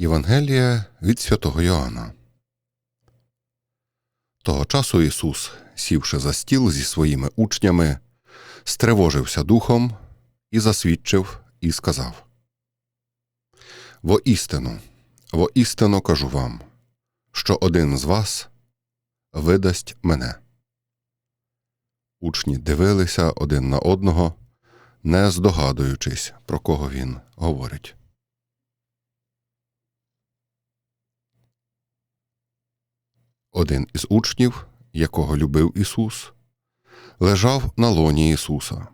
Євангелія від святого Йоанна. Того часу Ісус, сівши за стіл зі своїми учнями, стривожився духом і засвідчив і сказав: Воістину, воістину кажу вам, що один з вас видасть мене. Учні дивилися один на одного, не здогадуючись, про кого він говорить. Один із учнів, якого любив Ісус, лежав на лоні Ісуса.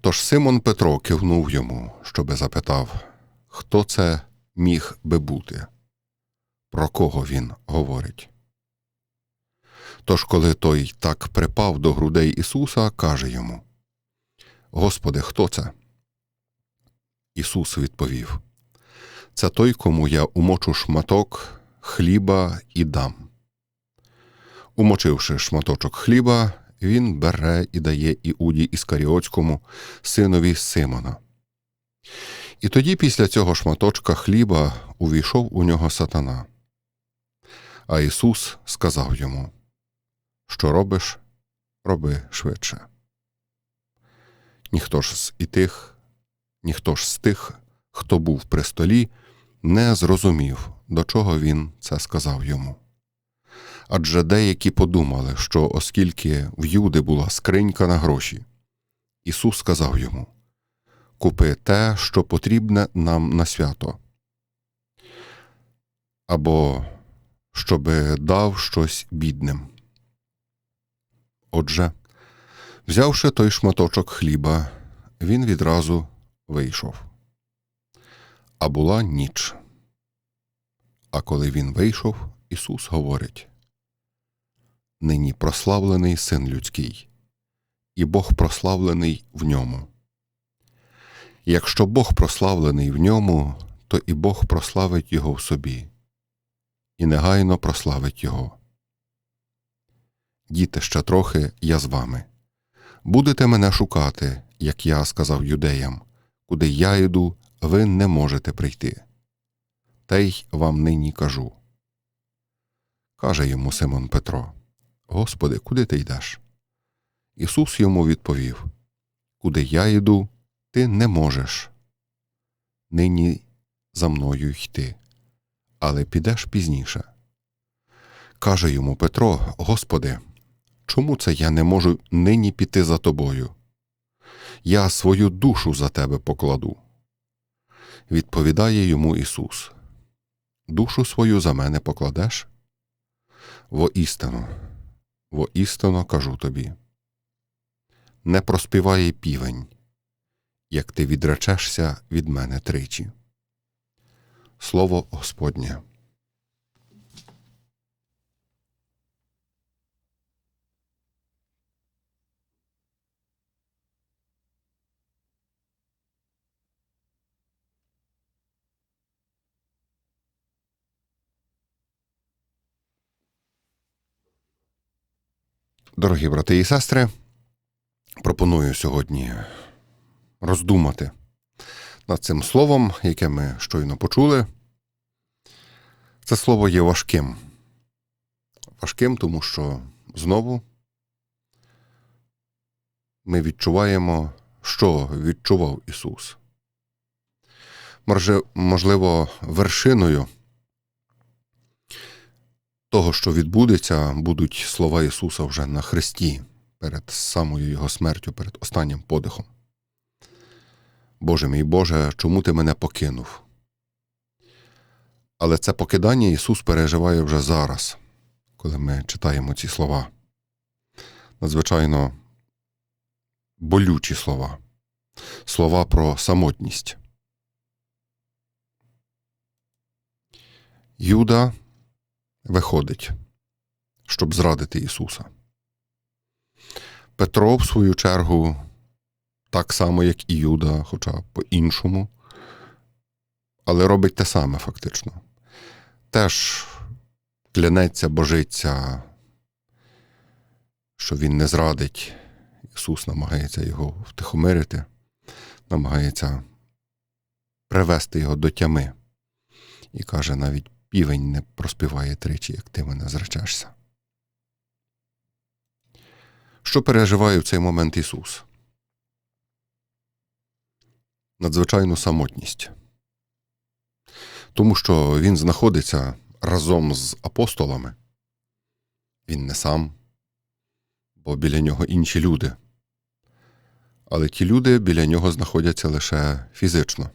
Тож Симон Петро кивнув йому, щоби запитав, хто це міг би бути, про кого він говорить. Тож, коли той так припав до грудей Ісуса, каже йому: Господи, хто це? Ісус відповів: Це той, кому я умочу шматок хліба і дам. Умочивши шматочок хліба, він бере і дає Іуді Іскаріотському, синові Симона. І тоді після цього шматочка хліба увійшов у нього сатана. А Ісус сказав йому: Що робиш, роби швидше. Ніхто ж з і тих, ніхто ж з тих, хто був при столі, не зрозумів, до чого він це сказав йому адже деякі подумали, що оскільки в Юди була скринька на гроші, Ісус сказав йому Купи те, що потрібне нам на свято, або щоби дав щось бідним. Отже, взявши той шматочок хліба, він відразу вийшов. А була ніч. А коли він вийшов, Ісус говорить нині прославлений Син людський, і Бог прославлений в ньому. Якщо Бог прославлений в ньому, то і Бог прославить Його в собі, і негайно прославить Його. Діти, ще трохи я з вами. Будете мене шукати, як я сказав юдеям, куди я йду, ви не можете прийти. Та й вам нині кажу. Каже йому Симон Петро Господи, куди ти йдеш? Ісус йому відповів Куди я йду, ти не можеш. Нині за мною йти, але підеш пізніше. Каже йому Петро: Господи, чому це я не можу нині піти за тобою? Я свою душу за тебе покладу. Відповідає йому Ісус: Душу свою за мене покладеш? Воістину воістину кажу тобі. Не проспіває півень, як ти відречешся від мене тричі. Слово Господнє. Дорогі брати і сестри, пропоную сьогодні роздумати над цим словом, яке ми щойно почули. Це слово є важким. Важким, тому що знову ми відчуваємо, що відчував Ісус. Можливо, вершиною того, що відбудеться, будуть слова Ісуса вже на Христі перед самою Його смертю, перед останнім подихом. Боже мій Боже, чому ти мене покинув? Але це покидання Ісус переживає вже зараз, коли ми читаємо ці слова. Надзвичайно болючі слова, слова про самотність. Юда виходить, щоб зрадити Ісуса. Петро, в свою чергу, так само, як і Юда, хоча по-іншому, але робить те саме фактично. Теж клянеться, божиться, що він не зрадить. Ісус намагається його втихомирити, намагається привести його до тями. І каже, навіть півень не проспіває тричі, як ти мене зречешся. Що переживає в цей момент Ісус? Надзвичайну самотність. Тому що Він знаходиться разом з апостолами. Він не сам, бо біля нього інші люди. Але ті люди біля нього знаходяться лише фізично.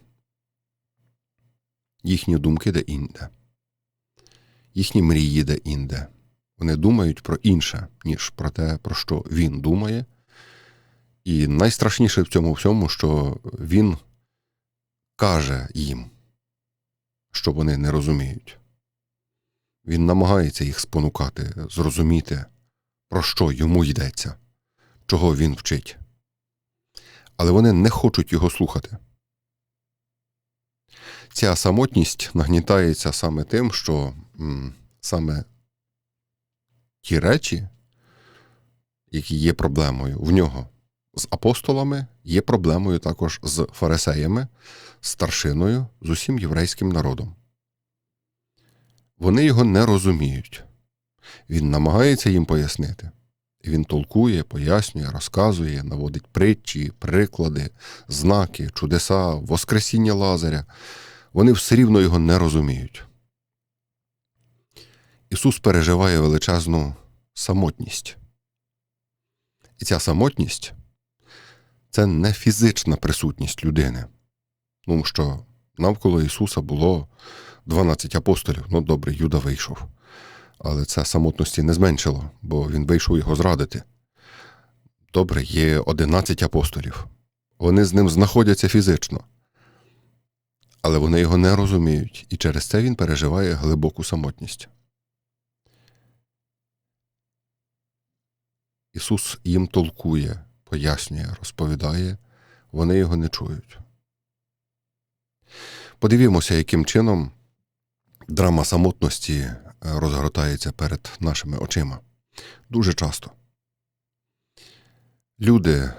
Їхні думки де інде, їхні мрії де інде. Вони думають про інше, ніж про те, про що він думає. І найстрашніше в цьому всьому, що він каже їм, що вони не розуміють. Він намагається їх спонукати, зрозуміти, про що йому йдеться, чого він вчить. Але вони не хочуть його слухати. Ця самотність нагнітається саме тим, що саме ті речі, які є проблемою в нього з апостолами, є проблемою також з фарисеями, старшиною, з усім єврейським народом. Вони його не розуміють. Він намагається їм пояснити. Він толкує, пояснює, розказує, наводить притчі, приклади, знаки, чудеса, Воскресіння Лазаря. Вони все рівно його не розуміють. Ісус переживає величезну самотність. І ця самотність це не фізична присутність людини. Тому що навколо Ісуса було 12 апостолів. Ну, добре, Юда вийшов. Але це самотності не зменшило, бо він вийшов його зрадити. Добре, є 11 апостолів. Вони з ним знаходяться фізично. Але вони його не розуміють, і через це він переживає глибоку самотність. Ісус їм толкує, пояснює, розповідає, вони його не чують. Подивімося, яким чином драма самотності розгортається перед нашими очима. Дуже часто. Люди,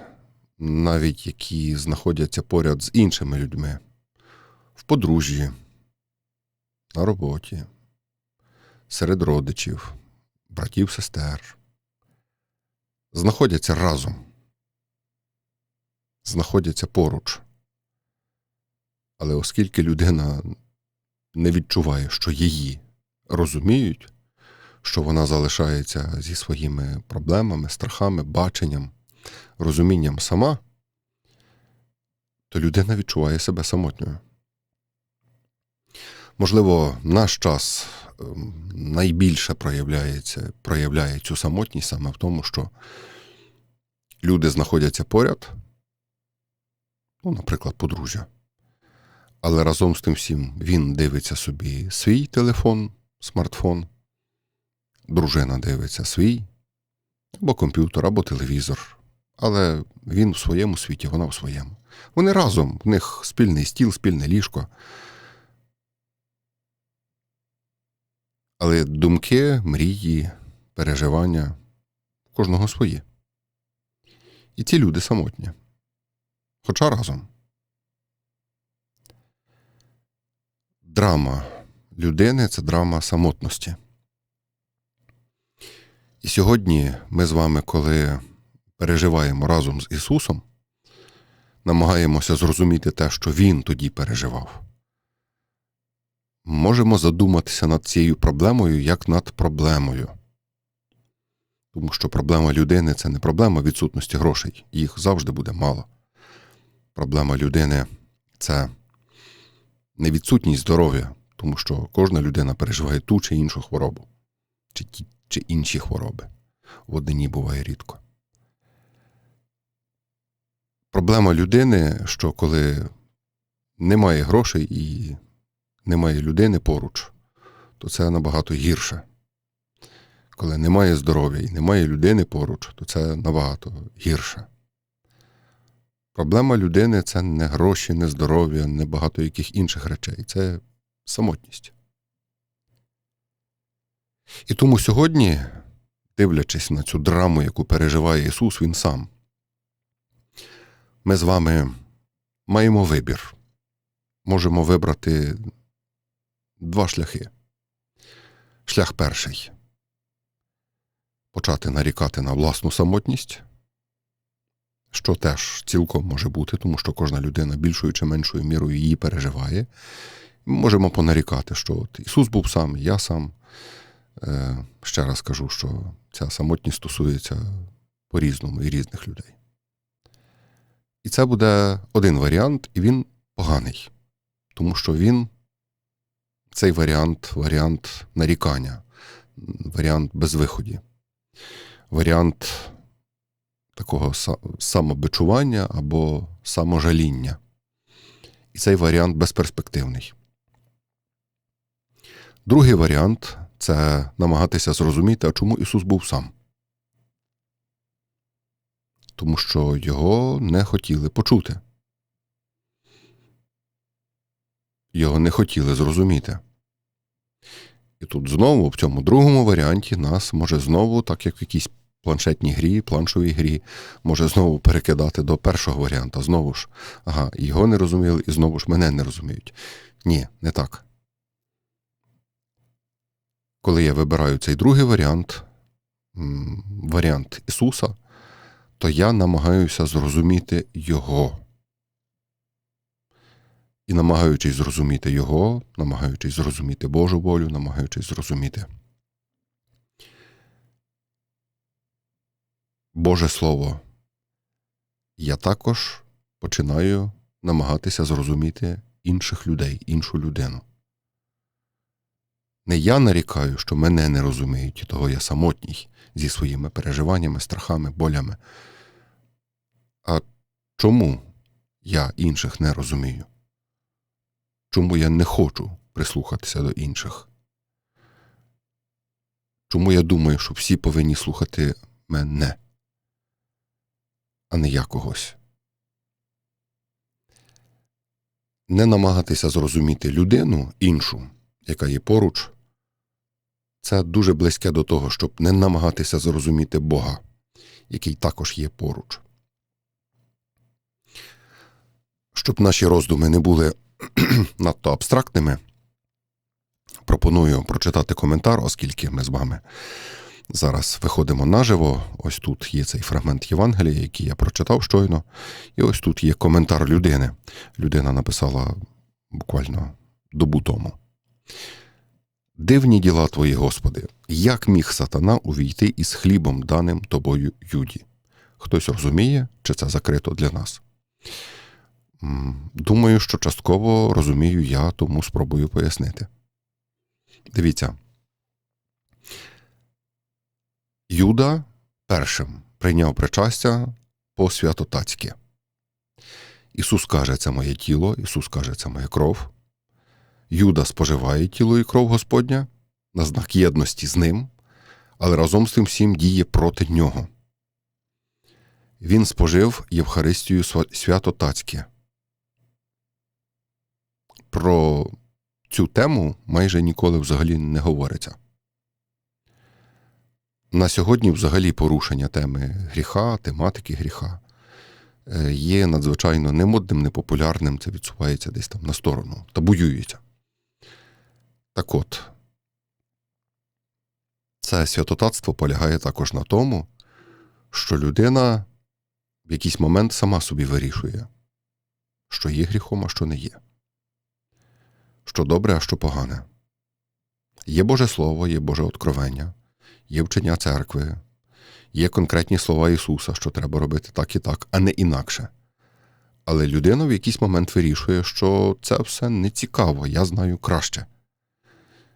навіть які знаходяться поряд з іншими людьми, в подружжі, на роботі, серед родичів, братів, сестер, знаходяться разом, знаходяться поруч. Але оскільки людина не відчуває, що її розуміють, що вона залишається зі своїми проблемами, страхами, баченням, розумінням сама, то людина відчуває себе самотньою. Можливо, наш час ем, найбільше проявляється, проявляє цю самотність саме в тому, що люди знаходяться поряд, ну, наприклад, подружжя. Але разом з тим всім він дивиться собі свій телефон, смартфон, дружина дивиться свій, або комп'ютер, або телевізор. Але він в своєму світі, вона в своєму. Вони разом, в них спільний стіл, спільне ліжко. Але думки, мрії, переживання кожного свої. І ці люди самотні. Хоча разом. Драма людини це драма самотності. І сьогодні ми з вами, коли переживаємо разом з Ісусом, намагаємося зрозуміти те, що Він тоді переживав можемо задуматися над цією проблемою як над проблемою. Тому що проблема людини це не проблема відсутності грошей, їх завжди буде мало. Проблема людини це не відсутність здоров'я, тому що кожна людина переживає ту чи іншу хворобу, чи ті чи інші хвороби. В однині буває рідко. Проблема людини, що коли немає грошей і немає людини поруч, то це набагато гірше. Коли немає здоров'я і немає людини поруч, то це набагато гірше. Проблема людини це не гроші, не здоров'я, не багато яких інших речей. Це самотність. І тому сьогодні, дивлячись на цю драму, яку переживає Ісус, Він сам, ми з вами маємо вибір. Можемо вибрати два шляхи. Шлях перший почати нарікати на власну самотність, що теж цілком може бути, тому що кожна людина більшою чи меншою мірою її переживає. Ми можемо понарікати, що от Ісус був сам, я сам. Е, ще раз кажу, що ця самотність стосується по-різному і різних людей. І це буде один варіант, і він поганий, тому що він цей варіант варіант нарікання, варіант безвиході, варіант такого самобичування або саможаління. І цей варіант безперспективний. Другий варіант це намагатися зрозуміти, а чому Ісус був сам. Тому що його не хотіли почути. Його не хотіли зрозуміти. І тут знову, в цьому другому варіанті, нас може знову, так як в якійсь планшетній грі, планшовій грі, може знову перекидати до першого варіанта. Знову ж, ага, його не розуміли, і знову ж мене не розуміють. Ні, не так. Коли я вибираю цей другий варіант, варіант Ісуса, то я намагаюся зрозуміти Його. І намагаючись зрозуміти Його, намагаючись зрозуміти Божу волю, намагаючись зрозуміти Боже Слово, я також починаю намагатися зрозуміти інших людей, іншу людину. Не я нарікаю, що мене не розуміють, і того я самотній зі своїми переживаннями, страхами, болями. А чому я інших не розумію? Чому я не хочу прислухатися до інших? Чому я думаю, що всі повинні слухати мене, а не я когось? Не намагатися зрозуміти людину іншу, яка є поруч, це дуже близьке до того, щоб не намагатися зрозуміти Бога, який також є поруч. Щоб наші роздуми не були надто абстрактними, пропоную прочитати коментар, оскільки ми з вами зараз виходимо наживо. Ось тут є цей фрагмент Євангелія, який я прочитав щойно. І ось тут є коментар людини. Людина написала буквально добу тому. Дивні діла твої, Господи, як міг сатана увійти із хлібом, даним тобою Юді? Хтось розуміє, чи це закрито для нас? Думаю, що частково розумію я, тому спробую пояснити. Дивіться. Юда першим прийняв причастя по святотацьки. Ісус каже, це моє тіло, Ісус каже, це моя кров. Юда споживає тіло і кров Господня на знак єдності з ним, але разом з тим всім діє проти нього. Він спожив Євхаристію свято-тацьке. Про цю тему майже ніколи взагалі не говориться. На сьогодні взагалі порушення теми гріха, тематики гріха е, є надзвичайно немодним, непопулярним, це відсувається десь там на сторону, табуюється. Так от, це святотатство полягає також на тому, що людина в якийсь момент сама собі вирішує, що є гріхом, а що не є, що добре, а що погане. Є Боже Слово, є Боже откровення, є вчення церкви, є конкретні слова Ісуса, що треба робити так і так, а не інакше. Але людина в якийсь момент вирішує, що це все не цікаво, я знаю краще.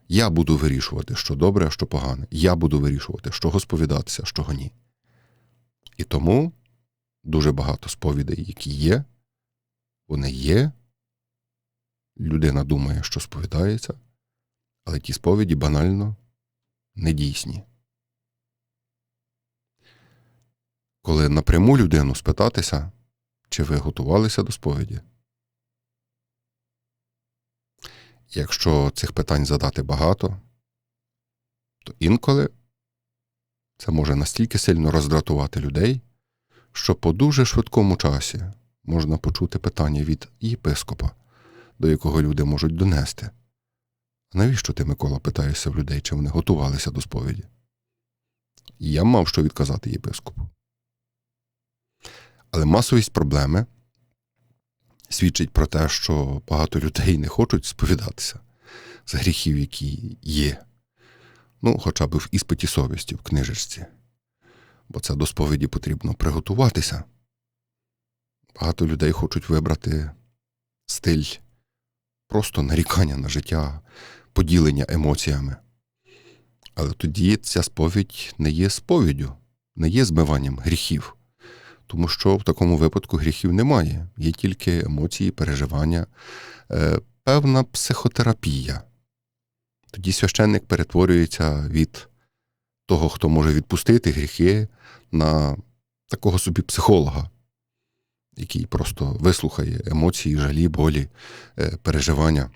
Я буду вирішувати, що добре, а що погане. Я буду вирішувати, що сповідатися, що ні. І тому дуже багато сповідей, які є, вони є. Людина думає, що сповідається, але ті сповіді банально недійсні. Коли напряму людину спитатися, чи ви готувалися до сповіді, Якщо цих питань задати багато, то інколи це може настільки сильно роздратувати людей, що по дуже швидкому часі можна почути питання від єпископа, до якого люди можуть донести. Навіщо ти, Микола, питаєшся в людей, чи вони готувалися до сповіді? Я мав що відказати єпископу. Але масовість проблеми свідчить про те, що багато людей не хочуть сповідатися з гріхів, які є. Ну, хоча б в іспиті совісті, в книжечці. Бо це до сповіді потрібно приготуватися. Багато людей хочуть вибрати стиль просто нарікання на життя, поділення емоціями. Але тоді ця сповідь не є сповіддю, не є змиванням гріхів, тому що в такому випадку гріхів немає, є тільки емоції, переживання, е, певна психотерапія. Тоді священник перетворюється від того, хто може відпустити гріхи, на такого собі психолога, який просто вислухає емоції, жалі, болі, е, переживання,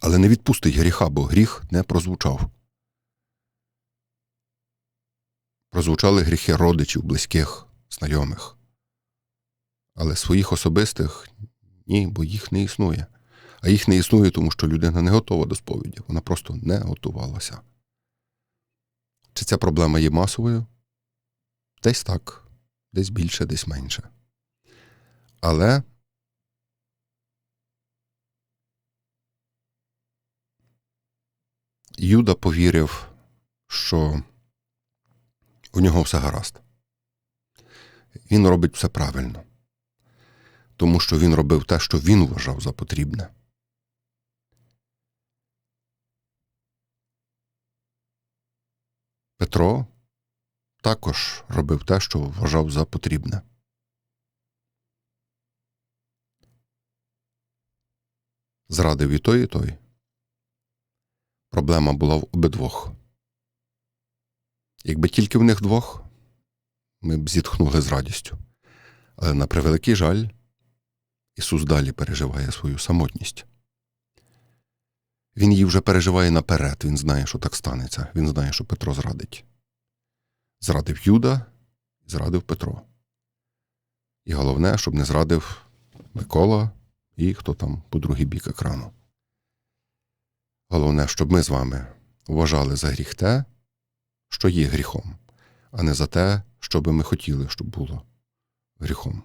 але не відпустить гріха, бо гріх не прозвучав. Прозвучали гріхи родичів, близьких, знайомих. Але своїх особистих ні, бо їх не існує. А їх не існує, тому що людина не готова до сповіді. Вона просто не готувалася. Чи ця проблема є масовою? Десь так, десь більше, десь менше. Але Юда повірив, що у нього все гаразд. Він робить все правильно, тому що він робив те, що він вважав за потрібне. Петро також робив те, що вважав за потрібне. Зрадив і той, і той. Проблема була в обидвох. Якби тільки в них двох, ми б зітхнули з радістю. Але на превеликий жаль, Ісус далі переживає свою самотність. Він її вже переживає наперед, він знає, що так станеться. Він знає, що Петро зрадить. Зрадив Юда, зрадив Петро. І головне, щоб не зрадив Микола і хто там по другий бік екрану. Головне, щоб ми з вами вважали за гріх те, що є гріхом, а не за те, що би ми хотіли, щоб було гріхом.